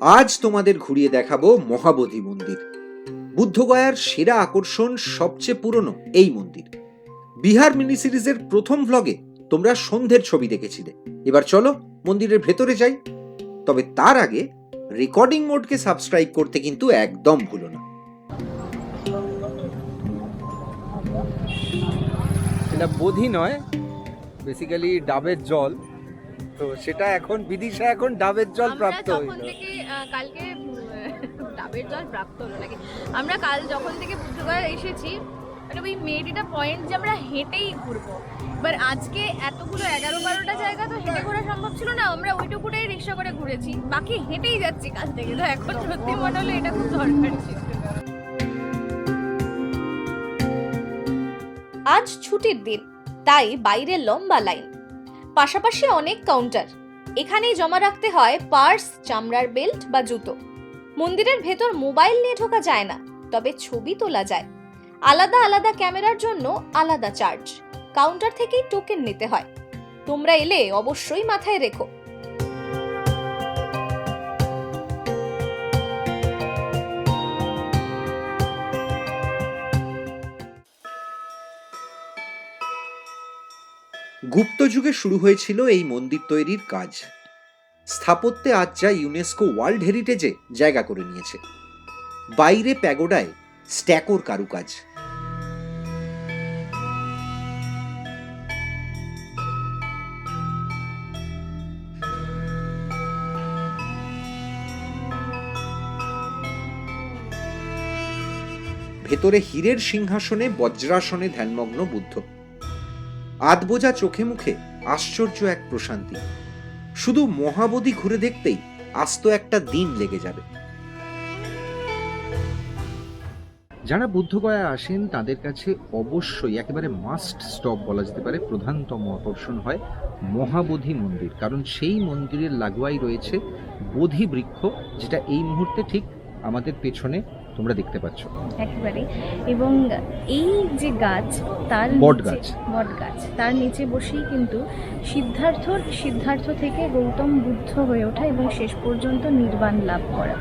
আজ তোমাদের ঘুরিয়ে দেখাবো মহাবোধি মন্দির। বুদ্ধগয়ার সেরা আকর্ষণ সবচেয়ে পুরনো এই মন্দির। বিহার মিনি সিরিজের প্রথম ভ্লগে তোমরা সন্ধ্যের ছবি দেখেছিলে। এবার চলো মন্দিরের ভেতরে যাই। তবে তার আগে রেকর্ডিং মোডকে সাবস্ক্রাইব করতে কিন্তু একদম ভুলো না। এটা বোধি নয় বেসিক্যালি ডাবের জল। তো সেটা এখন বিদিশা এখন ডাবের জল প্রাপ্ত হইল। কালকে ডাবের জল প্রাপ্ত হলো নাকি? আমরা কাল যখন থেকে বুদ্ধগয়া এসেছি মানে ওই মেডিটা পয়েন্ট যে আমরা হেঁটেই ঘুরবো। এবার আজকে এতগুলো এগারো বারোটা জায়গা তো হেঁটে ঘোরা সম্ভব ছিল না, আমরা ওইটুকুটাই রিক্সা করে ঘুরেছি। বাকি হেঁটেই যাচ্ছি কাল থেকে, তো এখন সত্যি মনে হলো এটা খুব দরকারি ছিল। আজ ছুটির দিন, তাই বাইরে লম্বা লাইন। পাশাপাশি অনেক কাউন্টার এখানেই জমা রাখতে হয় পার্স, চামড়ার বেল্ট বা জুতো। মন্দিরের ভেতর মোবাইল নিয়ে ঢোকা যায় না, তবে ছবি তোলা যায়। আলাদা আলাদা ক্যামেরার জন্য আলাদা চার্জ কাউন্টার থেকেই টোকেন নিতে হয়। তোমরা এলে অবশ্যই মাথায় রেখো। গুপ্ত যুগে শুরু হয়েছিল এই মন্দির তৈরির কাজ। স্থাপত্যে আজ যা ইউনেস্কো ওয়ার্ল্ড হেরিটেজে জায়গা করে নিয়েছে। বাইরে প্যাগোডায় স্ট্যাকোর কারুকাজ। ভেতরে হীরের সিংহাসনে বজ্রাসনে ধ্যানমগ্ন বুদ্ধ। আধবোজা চোখে মুখে আশ্চর্য এক প্রশান্তি। শুধু মহাবোধি ঘুরে দেখতেই আস্ত একটা দিন লেগে যাবে। যারা বুদ্ধগয়া আসেন, তাদের কাছে অবশ্যই একেবারে মাস্ট স্টপ বলা যেতে পারে, প্রধানতম আকর্ষণ হয় মহাবোধি মন্দির। কারণ সেই মন্দিরের লাগোয়াই রয়েছে বোধি বৃক্ষ যেটা এই মুহূর্তে ঠিক আমাদের পেছনে তোমরা দেখতে পাচ্ছ। একেবারে। এবং এই যে গাছ তার বট গাছ। বট গাছ তার নিচে বসেই কিন্তু সিদ্ধার্থর সিদ্ধার্থ থেকে গৌতম বুদ্ধ হয়ে ওঠা এবং শেষ পর্যন্ত নির্বাণ লাভ করা।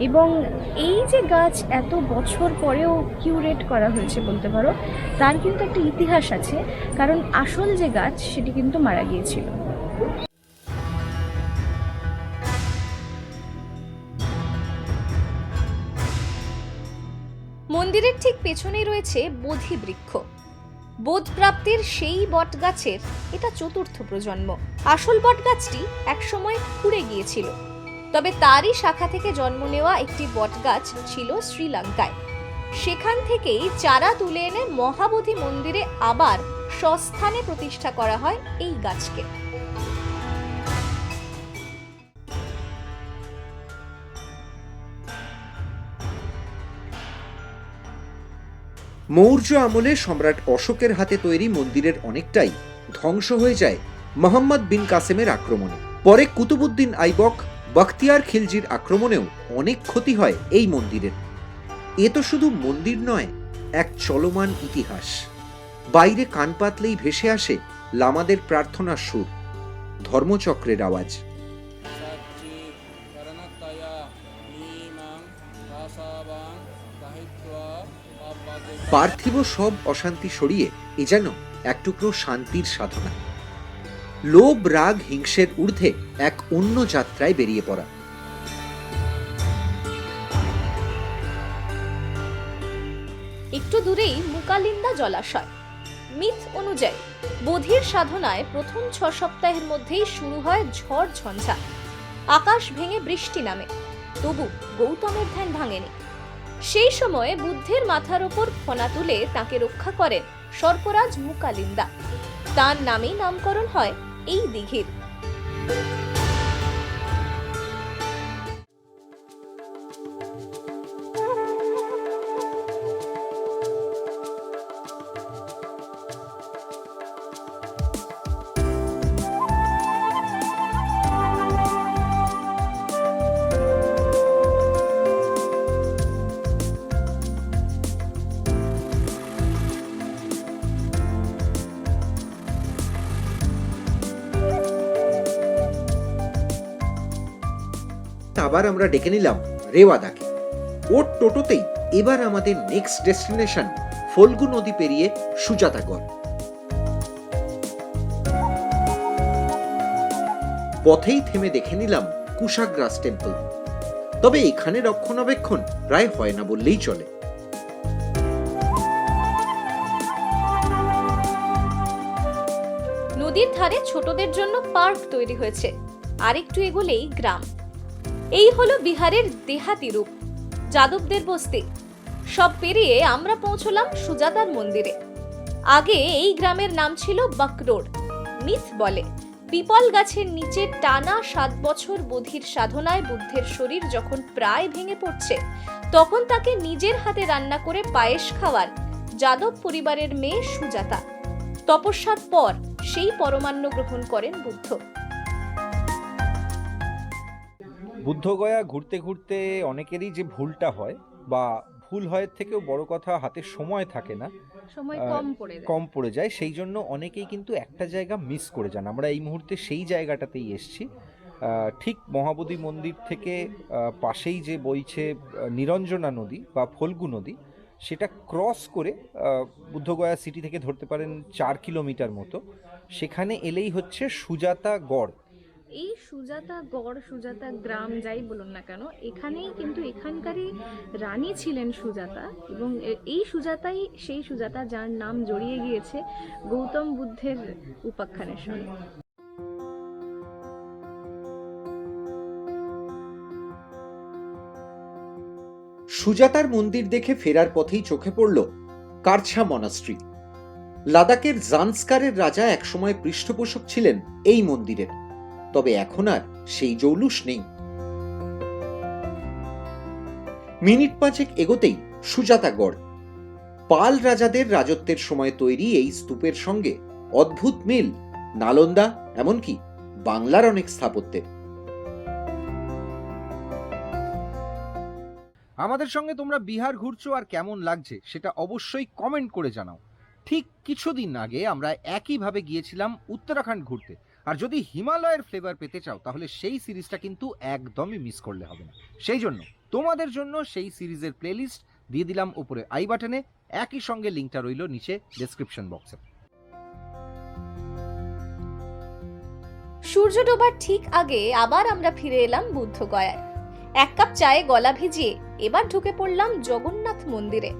এবং এই যে গাছ এত বছর পরেও কিউরেট করা হয়েছে বলতে পারো তার কিন্তু একটা ইতিহাস আছে। কারণ আসল যে গাছ সেটি কিন্তু মারা গিয়েছিল। মন্দিরের ঠিক পেছনেই রয়েছে বোধি বৃক্ষ বোধ প্রাপ্তির সেই বটগাছের এটা চতুর্থ প্রজন্ম। আসল বটগাছটি একসময় খুঁড়ে গিয়েছিল। তবে তারই শাখা থেকে জন্ম নেওয়া একটি বটগাছ ছিল শ্রীলঙ্কায়। সেখান থেকেই চারা তুলে এনে মহাবোধি মন্দিরে আবার স্বস্থানে প্রতিষ্ঠা করা হয় এই গাছকে। মৌর্য আমলে সম্রাট অশোকের হাতে তৈরি মন্দিরের অনেকটাই ধ্বংস হয়ে যায় মোহাম্মদ বিন কাসেমের আক্রমণে। পরে কুতুবুদ্দিন আইবক বখতিয়ার খিলজির আক্রমণেও অনেক ক্ষতি হয় এই মন্দিরের। এ তো শুধু মন্দির নয়, এক চলমান ইতিহাস। বাইরে কান পাতলেই ভেসে আসে লামাদের প্রার্থনার সুর, ধর্মচক্রের আওয়াজ। পার্থিব সব অশান্তি সরিয়ে এ যেন এক টুকরো শান্তির সাধনা। লোভ, রাগ, হিংসের ঊর্ধ্বে এক অন্য যাত্রায় বেরিয়ে পড়া। একটু দূরেই মুকালিন্দা জলাশয়। মিথ অনুযায়ী, বোধির সাধনায় প্রথম ছ সপ্তাহের মধ্যেই শুরু হয় ঝড় ঝঞ্ঝা। আকাশ ভেঙে বৃষ্টি নামে। তবু গৌতমের ধ্যান ভাঙেনি। সেই সময়ে বুদ্ধের মাথার ওপর ফনা তুলে তাকে রক্ষা করেন সর্পরাজ মুকালিন্দা। তার নামেই নামকরণ হয় এই দিঘির। আবার আমরা ডেকে নিলাম রেওয়াদাকে। ওর টোটোতেই এবার আমাদের নেক্সট ডেস্টিনেশন ফল্গু নদী পেরিয়ে সুজাতাগড় পথেই থেমে দেখে নিলাম কুশাগ্রাস টেম্পল তবে এখানে রক্ষণাবেক্ষণ প্রায় হয় না বললেই চলে। নদীর ধারে ছোটদের জন্য পার্ক তৈরি হয়েছে। আর একটু এগোলেই গ্রাম। এই হলো বিহারের দেহাতি রূপ, যাদবদের বস্তি। সব পেরিয়ে আমরা পৌঁছলাম সুজাতার মন্দিরে। আগে এই গ্রামের নাম ছিল বাকরোড মিথ বলে, পিপল গাছের নিচে টানা সাত বছর বোধির সাধনায় বুদ্ধের শরীর যখন প্রায় ভেঙে পড়ছে, তখন তাকে নিজের হাতে রান্না করে পায়েস খাওয়ার যাদব পরিবারের মেয়ে সুজাতা। তপস্যার পর সেই পরমান্ন গ্রহণ করেন বুদ্ধ। বুদ্ধগয়া ঘুরতে ঘুরতে অনেকেরই যে ভুলটা হয় বা ভুল হয় থেকেও বড় কথা হাতে সময় থাকে না সময় কম পড়ে যায়। কম পড়ে যায় সেই জন্য অনেকেই কিন্তু একটা জায়গা মিস করে যান। আমরা এই মুহূর্তে সেই জায়গাটাতেই এসছি। ঠিক মহাবোধি মন্দির থেকে পাশেই যে বইছে নিরঞ্জনা নদী বা ফল্গু নদী সেটা ক্রস করে বুদ্ধগয়া সিটি থেকে ধরতে পারেন চার কিলোমিটার মতো। সেখানে এলেই হচ্ছে সুজাতা গড়। এই সুজাতা গড়, সুজাতা গ্রাম যাই বলুন না কেন, এখানেই কিন্তু এখানকারই রানী ছিলেন সুজাতা এবং এই সুজাতাই সেই সুজাতা যার নাম জড়িয়ে গিয়েছে গৌতম বুদ্ধের উপাখ্যানের সঙ্গে। সুজাতার মন্দির দেখে ফেরার পথেই চোখে পড়ল কারছা মনাস্ট্রি লাদাখের জান্সকারের রাজা একসময় পৃষ্ঠপোষক ছিলেন এই মন্দিরের। তবে এখন আর সেই জৌলুস নেই। মিনিট পাঁচেক এগোতেই সুজাতাগড় পাল রাজাদের রাজত্বের সময় তৈরি এই স্তূপের সঙ্গে অদ্ভুত মিল, নালন্দা, এমনকি বাংলার অনেক স্থাপত্যের। আমাদের সঙ্গে তোমরা বিহার ঘুরছো আর কেমন লাগছে সেটা অবশ্যই কমেন্ট করে জানাও। ঠিক কিছুদিন আগে আমরা একইভাবে গিয়েছিলাম উত্তরাখণ্ড ঘুরতে। আর যদি হিমালয়ের ফ্লেভার পেতে চাও, তাহলে সেই সিরিজটা কিন্তু একদমই মিস করলে হবে না। সেই জন্য তোমাদের জন্য সেই সিরিজের প্লেলিস্ট দিয়ে দিলাম উপরে আই বাটনে একই সঙ্গে লিঙ্কটা রইল নিচে ডেসক্রিপশন বক্সে সূর্য ডোবার ঠিক আগে আবার আমরা ফিরে এলাম বুদ্ধগয়ায় এক কাপ চায়ে গলা ভিজিয়ে এবার ঢুকে পড়লাম জগন্নাথ মন্দিরে।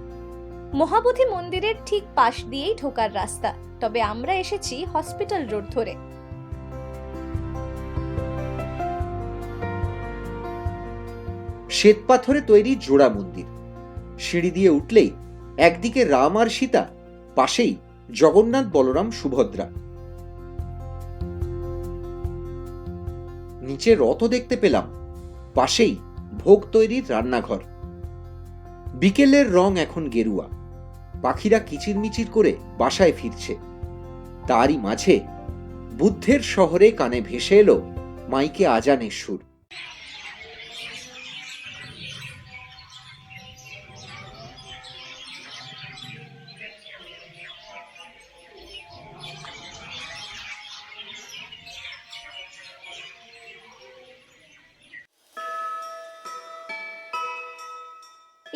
মহাবোধি মন্দিরের ঠিক পাশ দিয়েই ঢোকার রাস্তা, তবে আমরা এসেছি হসপিটাল রোড ধরে। শ্বেতপাথরে তৈরি জোড়া মন্দির। সিঁড়ি দিয়ে উঠলেই একদিকে রাম আর সীতা, পাশেই জগন্নাথ বলরাম সুভদ্রা। নিচে রথ দেখতে পেলাম, পাশেই ভোগ তৈরির রান্নাঘর। বিকেলের রং এখন গেরুয়া, পাখিরা কিচিরমিচির করে বাসায় ফিরছে। তারই মাঝে বুদ্ধের শহরে কানে ভেসে এলো মাইকে আজানের সুর।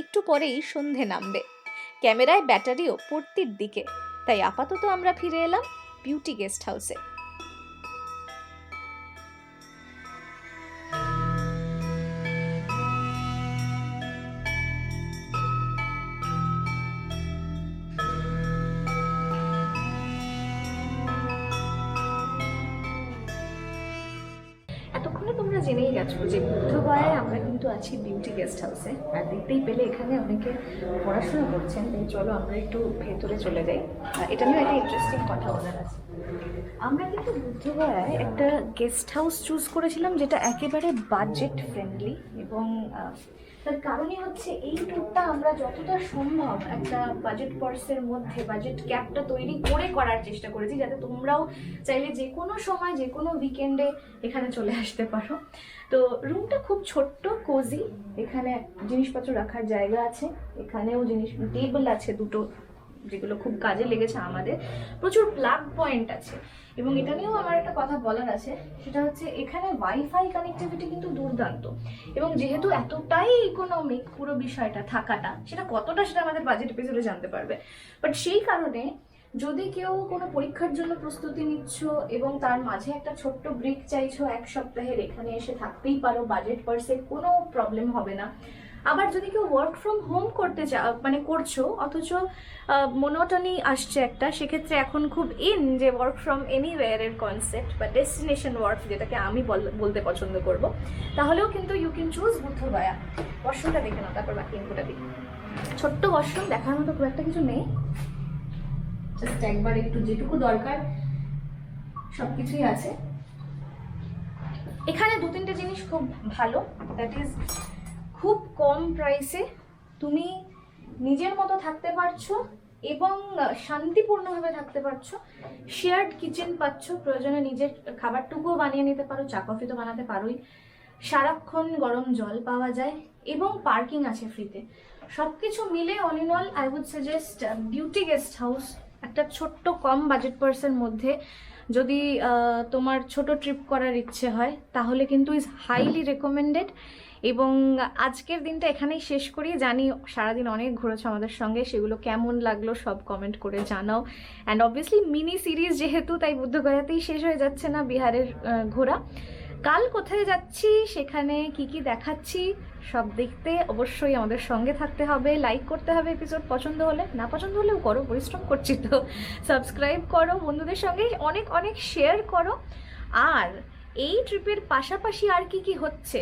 একটু পরেই সন্ধে নামবে। ক্যামেরায় ব্যাটারিও পড়তির দিকে। তাই আপাতত আমরা ফিরে এলাম বিউটি গেস্ট হাউসে। তোমরা গেছো যে বুদ্ধগয়ায় আমরা কিন্তু আছি বিউটি গেস্ট হাউসে আর দেখতেই পেলে এখানে অনেকে পড়াশোনা করছেন, তাই চলো আমরা একটু ভেতরে চলে যাই। এটা নিয়ে একটা ইন্টারেস্টিং কথা বলার আছে। আমরা কিন্তু বুদ্ধগয়ায় একটা গেস্ট হাউস চুজ করেছিলাম যেটা একেবারে বাজেট ফ্রেন্ডলি এবং তার কারণই হচ্ছে এই ট্যুরটা আমরা যতটা সম্ভব একটা বাজেট পার্সের মধ্যে বাজেট ক্যাবটা তৈরি করে করার চেষ্টা করেছি যাতে তোমরাও চাইলে যে কোনো সময়, যে কোনো উইকেন্ডে এখানে চলে আসতে পারো। তো রুমটা খুব ছোট্ট কোজি এখানে জিনিসপত্র রাখার জায়গা আছে, এখানেও জিনিস টেবিল আছে দুটো। যেগুলো খুব কাজে লেগেছে আমাদের, প্রচুর প্লাগ পয়েন্ট আছে। এবং এটা নিয়েও আমার একটা কথা বলার আছে, সেটা হচ্ছে এখানে ওয়াইফাই কানেক্টিভিটি কিন্তু দুর্দান্ত। এবং যেহেতু এতটাই ইকোনমিক পুরো বিষয়টা, থাকাটা, সেটা কতটা সেটা আমাদের বাজেট এপিসোডে জানতে পারবে। বাট সেই কারণে যদি কেউ কোনো পরীক্ষার জন্য প্রস্তুতি নিচ্ছ এবং তার মাঝে একটা ছোট্ট ব্রেক চাইছো এক সপ্তাহের, এখানে এসে থাকতেই পারো বাজেট পার্সে কোনো প্রবলেম হবে না। আবার যদি কেউ ওয়ার্ক ফ্রম হোম করতে চা মানে করছ, অথচ মনোটনি আসছে একটা, সেক্ষেত্রে এখন খুব ইন যে ওয়ার্ক ফ্রম এনিওয়ার এর কনসেপ্ট বা ডেস্টিনেশন ওয়ার্ক যেটাকে আমি বল- বলতে পছন্দ করব, তাহলেও কিন্তু ইউ ক্যান চুজ বুদ্ধগয়া। ওয়াশরুমটা দেখে নাও, তারপর বাকি ইনপুটা দিই। ছোট্ট ওয়াশরুম দেখার মতো খুব একটা কিছু নেই। জাস্ট একবার একটু যেটুকু দরকার সব কিছুই আছে। এখানে দু তিনটে জিনিস খুব ভালো দ্যাট ইজ খুব কম প্রাইসে তুমি নিজের মতো থাকতে পারছ এবং শান্তিপূর্ণভাবে থাকতে পারছ। শেয়ার্ড কিচেন পাচ্ছ, প্রয়োজনে নিজের খাবারটুকুও বানিয়ে নিতে পারো, চা কফি তো বানাতে পারোই। সারাক্ষণ গরম জল পাওয়া যায় এবং পার্কিং আছে ফ্রিতে সব কিছু মিলে all in all I would suggest beauty guest house একটা ছোট্ট কম বাজেট পার্সের মধ্যে যদি তোমার ছোট ট্রিপ করার ইচ্ছে হয়, তাহলে কিন্তু ইজ হাইলি রেকমেন্ডেড এবং আজকের দিনটা এখানেই শেষ করি। জানি সারাদিন অনেক ঘুরেছো আমাদের সঙ্গে, সেগুলো কেমন লাগল সব কমেন্ট করে জানাও। অ্যান্ড অবভিয়াসলি মিনি সিরিজ যেহেতু, তাই বুদ্ধগয়াতেই শেষ হয়ে যাচ্ছে না বিহারের ঘোরা। কাল কোথায় যাচ্ছি, সেখানে কি কি দেখাচ্ছি, সব দেখতে অবশ্যই আমাদের সঙ্গে থাকতে হবে। লাইক করতে হবে এপিসোড পছন্দ হলে, না পছন্দ হলেও করো, পরিশ্রম করছি তো। সাবস্ক্রাইব করো, বন্ধুদের সঙ্গে অনেক অনেক শেয়ার করো। আর এই ট্রিপের পাশাপাশি আর কি কি হচ্ছে?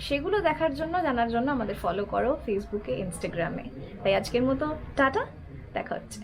সেগুলো দেখার জন্য, জানার জন্য আমাদের ফলো করো ফেসবুকে ইনস্টাগ্রামে তাই আজকের মতো, টাটা, দেখা হচ্ছে।